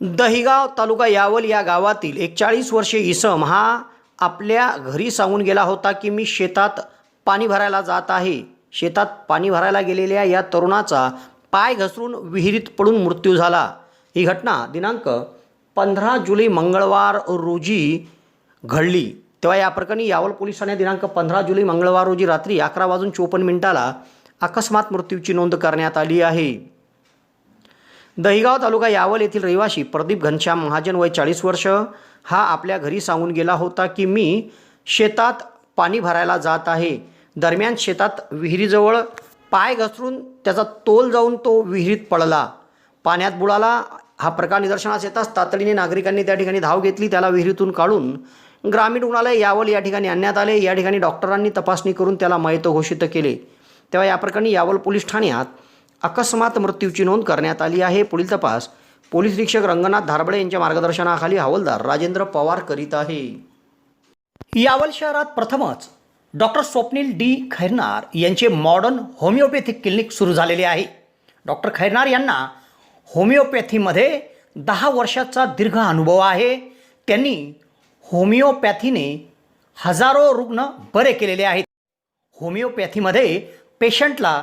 दहिगाव तालुका यावल या गावातील एक चाळीस इसम हा आपल्या घरी सांगून गेला होता की मी शेतात पाणी भरायला जात आहे. शेतात पाणी भरायला गेलेल्या या तरुणाचा पाय घसरून विहिरीत पडून मृत्यू झाला. ही घटना दिनांक पंधरा जुलै मंगळवार रोजी घडली. तेव्हा या प्रकरणी यावल पोलिसांनी दिनांक पंधरा जुलै मंगळवार रोजी रात्री अकरा वाजून चोपन्न मिनिटाला अकस्मात मृत्यूची नोंद करण्यात आली आहे. दहिगाव तालुका यावल येथील रहिवासी प्रदीप घनश्याम महाजन वय चाळीस वर्ष. हा आपल्या घरी सांगून गेला होता की मी शेतात पाणी भरायला जात आहे. दरम्यान शेतात विहिरीजवळ पाय घसरून त्याचा तोल जाऊन तो विहिरीत पडला. पाण्यात बुडाला. हा प्रकार निदर्शनास येताच तातडीने नागरिकांनी त्या ठिकाणी धाव घेतली. त्याला विहिरीतून काढून ग्रामीण रुग्णालय यावल या ठिकाणी आणण्यात आले. या ठिकाणी डॉक्टरांनी तपासणी करून त्याला मयत घोषित केले. तेव्हा या प्रकरणी यावल पोलीस ठाण्यात अकस्मात मृत्यूची नोंद करण्यात आली आहे. पुढील तपास. पोलीस निरीक्षक रंगनाथ धारबळे यांच्या मार्गदर्शनाखाली हवालदार राजेंद्र पवार करीत आहे. यावल शहरात प्रथमच डॉक्टर स्वप्नील डी. खैरनार यांचे मॉडर्न होमिओपॅथिक क्लिनिक सुरू झालेले आहे. डॉक्टर खैरनार यांना होमिओपॅथीमध्ये दहा वर्षाचा दीर्घ अनुभव आहे. त्यांनी होमिओपॅथीने हजारो रुग्ण बरे केलेले आहेत. होमिओपॅथीमध्ये पेशंटला